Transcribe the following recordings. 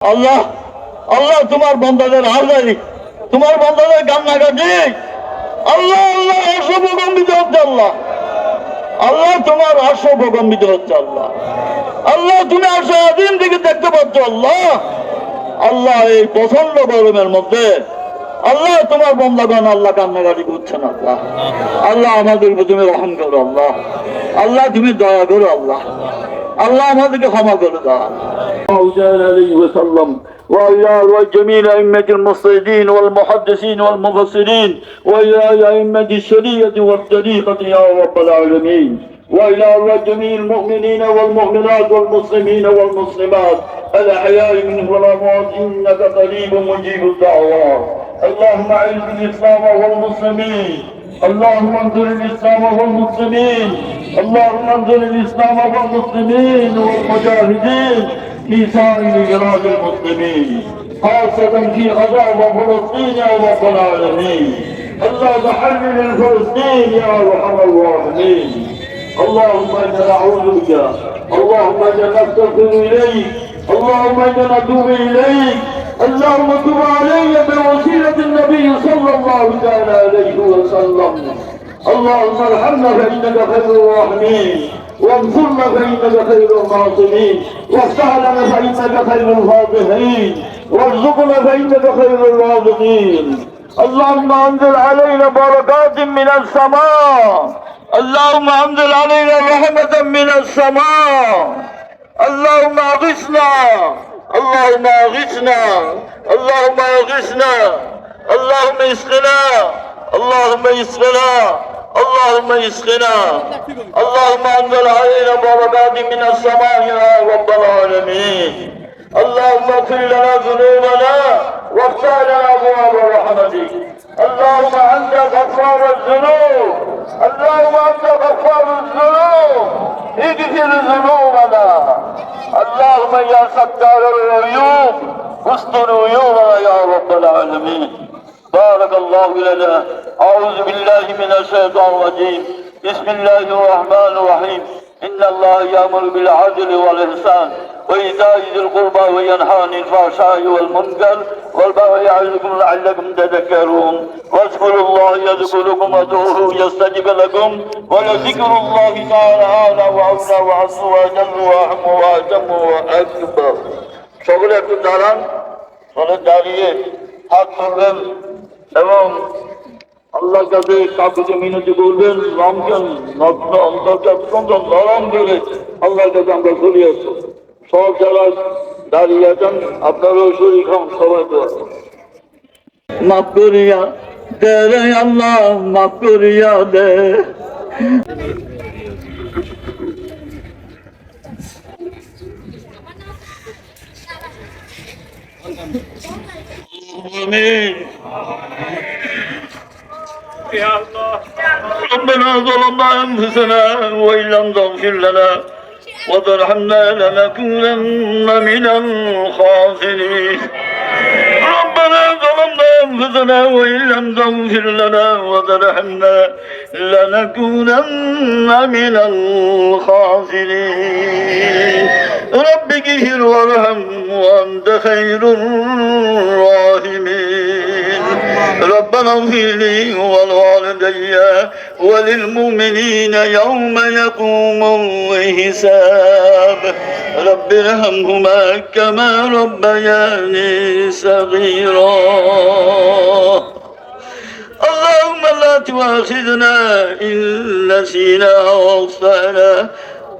আল্লাহ আল্লাহ তোমার বন্ধাদের হাজারি তোমার বন্ধাদের কান্নাকাটি আল্লাহ আল্লাহ, অশুভগম্বিত হচ্ছে আল্লাহ। আল্লাহ তোমার অশুভগম্বিত হচ্ছে আল্লাহ। আল্লাহ, তুমি আসো দিন থেকে দেখতে পাচ্ছ আল্লাহ। আল্লাহ এই প্রচণ্ড গরমের মধ্যে, আল্লাহ তোমার বন্ধাগণ আল্লাহ কান্নাকাটি করছেন আল্লাহ। আল্লাহ আমাদের তুমি রহম করো আল্লাহ। আল্লাহ তুমি দয়া করো আল্লাহ। আল্লাহ আমাদেরকে ক্ষমা করে দাও وعلى عليه وسلم وإلى جميع أئمة المصيدين والمحدثين والمفسرين وإلى أئمة الشريعة والطريقة يا رب العالمين وإلى جميع المؤمنين والمؤمنات والمسلمين والمسلمات الأحياء منهم والأموات إنك قريب مجيب الدعوات اللهم أعز الإسلام والمسلمين اللهم انصر الإسلام والمسلمين اللهم انصر الإسلام والمسلمين والمجاهدين في سائر بلاد المسلمين خاصة في غزة وفلسطين يا رب العالمين. اللهم حرر الفلسطين يا أرحم الراحمين. اللهم إنا نعوذ بك اللهم إنا نستغفر إليك اللهم إنا نتوب إليك. اللهم تب علي بوسيلة النبي صلى الله تعالى عليه وسلم. اللهم ارحمنا فإنك خير الراحمين وانصرنا فإنك خير الناصرين وافتح لنا فإنك خير الفاتحين وارزقنا فإنك خير الرازقين. اللهم انزل علينا بركات من السماء. اللهم انزل علينا رحمة من السماء. اللهم اغثنا. اللهم اغثنا. اللهم اغثنا. اللهم اسقنا. اللهم اسقنا اللهم اسقنا اللهم انزل علينا بركات من السماء يا رب العالمين اللهم اغفر لنا ذنوبنا وافتح لنا ابواب رحمتك اللهم انت غفار الذنوب اللهم انت غفار الذنوب اغفر ذنوبنا اللهم يا ستار العيوب استر عيوبنا يا رب العالمين بارك الله لنا اعوذ بالله من الشيطان الرجيم بسم الله الرحمن الرحيم ان الله يامر بالعدل والاحسان وايتاء ذي القربى وينهى عن الفحشاء والمنكر والبغي يعظكم لعلكم تذكرون واذكروا الله يذكركم وادعوه يستجب لكم ولذكر الله تعالى اعلى واولى واعز واجل واهم واجم واكبر সকলে একটু দাঁড়ান সকলে দাঁড়িয়ে হাত তুলবেন এবং আল্লাহ কাছে কাকুকে মিনতি করবেন, রমজান, নগ্ন অন্তরকে অত্যন্ত নরম করে আল্লাহর কাছে আমরা ঘুরে আসব। সব যারা দাঁড়িয়ে আছেন, আপনারও শরীর খান, সবাই তো মাফ করিয়া দে আল্লাহ, মাফ করিয়া দে। ربنا ظلمنا أنفسنا وإن لم تغفر لنا وترحمنا لنكونن من الخاسرين. ربنا ظلمنا أنفسنا وإن لم تغفر لنا وترحمنا لنكونن من الخاسرين. رب اغفر وارحم وأنت خير الراحمين. ربنا اغفر لي ولوالدي وللمؤمنين يوم يقوم الحساب. رب ارحمهما كما ربياني صغيرا. اللهم لا تؤاخذنا إن نسينا أو أخطأنا.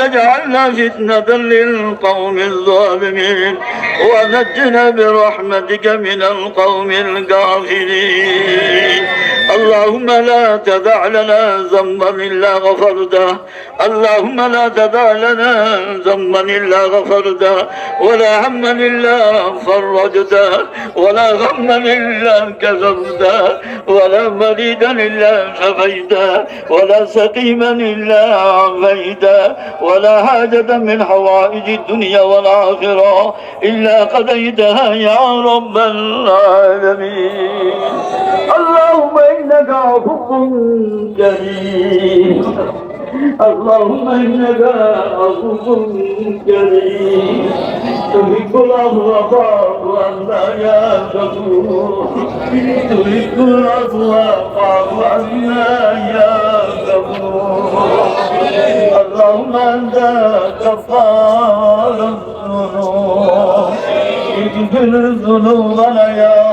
تجعلنا فتنة للقوم الظالمين ونجنا برحمتك من القوم الكافرين اللهم لا تدع لنا ذنبا إلا غفرته اللهم لا تدع لنا ذنبا إلا غفرته ولا هما إلا فرجته ولا غما إلا كذبته ولا مريدا إلا شفيته ولا سقيما إلا عافيته ولا حاجة من حوائج الدنيا والآخرة إلا قضيتها يا رب العالمين. اللهم إنك عفو كريم اللهم إنك عفو كريم تحب العفو فاعف عنا يا غفور تحب العفو فاعف عنا يا غفور اللهم أنت كفار الذنوب اغفر ذنوبنا يا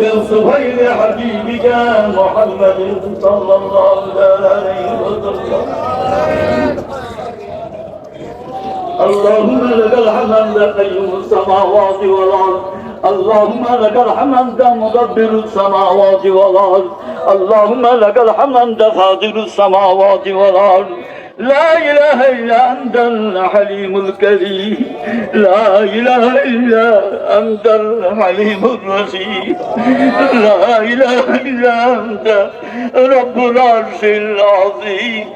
بصفير حبيبك محمد صلى الله عليه وسلم. اللهم لك الحمد قيوم السماوات والأرض. اللهم لك الحمد مدبر السماوات والأرض. اللهم لك الحمد فاضل السماوات والأرض. لا اله الا انت الحليم الكريم لا اله الا انت الحليم الرشيد لا اله الا انت رب العرش العظيم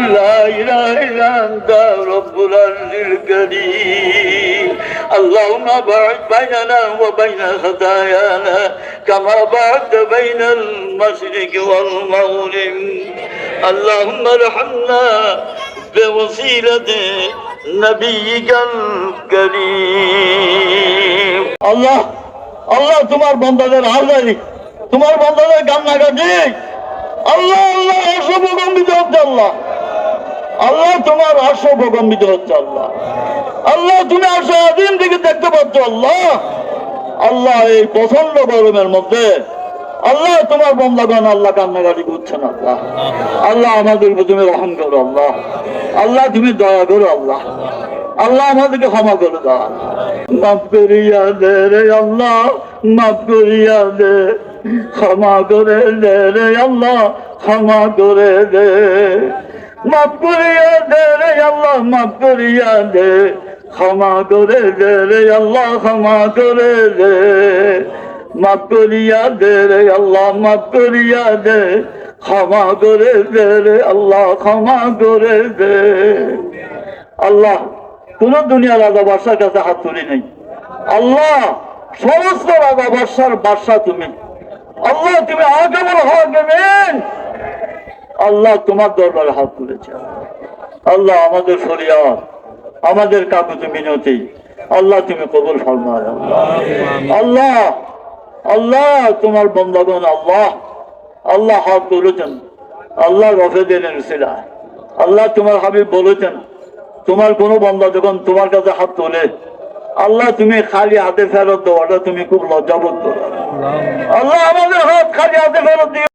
لا اله الا انت رب العرش الكريم اللهم باعد بيننا وبين خطايانا كما بعدت بين المشرق والمغرب اللهم ارحمنا بوسيلة نبيك الكريم الله আল্লাহ তোমার বন্দাদের আজারি তোমার বন্দাদের কান্নাকাটি আল্লাহ আল্লাহ অশুভগম্বিত হচ্ছে আল্লাহ আল্লাহ তোমার অশুভগম্বিত হচ্ছে আল্লাহ আল্লাহ তুমি আসো দিন থেকে দেখতে পাচ্ছ আল্লাহ আল্লাহ এই প্রচন্ড গরমের মধ্যে আল্লাহ, তোমার বন্দাগণ আল্লাহ কান্নাকাটি করছেন আল্লাহ। আল্লাহ আমাদের তুমি রহম করো, আল্লাহ। আল্লাহ তুমি দয়া করো, আল্লাহ। আল্লাহ আমাদেরকে ক্ষমা করে দাও। মাফ করিয়া দে রে আল্লাহ, মাফ করিয়া দে। ক্ষমা করে দে রে আল্লাহ, ক্ষমা করে দে। মাফ করিয়া দে রে আল্লাহ, মাফ করিয়া দে। ক্ষমা করে দে রে আল্লাহ, ক্ষমা করে দে। মাফ করিয়া দে রে আল্লাহ, মাফ করিয়া দে। ক্ষমা করে দে রে আল্লাহ, ক্ষমা করে দে। আল্লাহ, কোন দুনিয়ার রাজা বাদশার কাছে হাত তুলি নেই। আল্লাহ, সমস্ত রাজা বাদশার বাদশা তুমি। আল্লাহ, তুমি আগে হাকিমেন আল্লাহ, তোমার দরবারে হাত তুলেছে। আল্লাহ, আমাদের ফরিয়াদ আমাদের কাকুতি মিনতি। আল্লাহ, তুমি কবুল ফরমায়। আল্লাহ আল্লাহ তোমার বন্দাগণ আল্লাহ। আল্লাহ হক বলেছেন আল্লাহ রফে দিলেন আল্লাহ তোমার হাবিব বলেছেন তোমার কোনো বন্দা যখন তোমার কাছে হাত তোলে। আল্লাহ তুমি খালি হাতে ফেরত দেওয়াটা তুমি খুব লজ্জাবোধ করো। আল্লাহ। আমাদের হাত খালি হাতে ফেরত দিও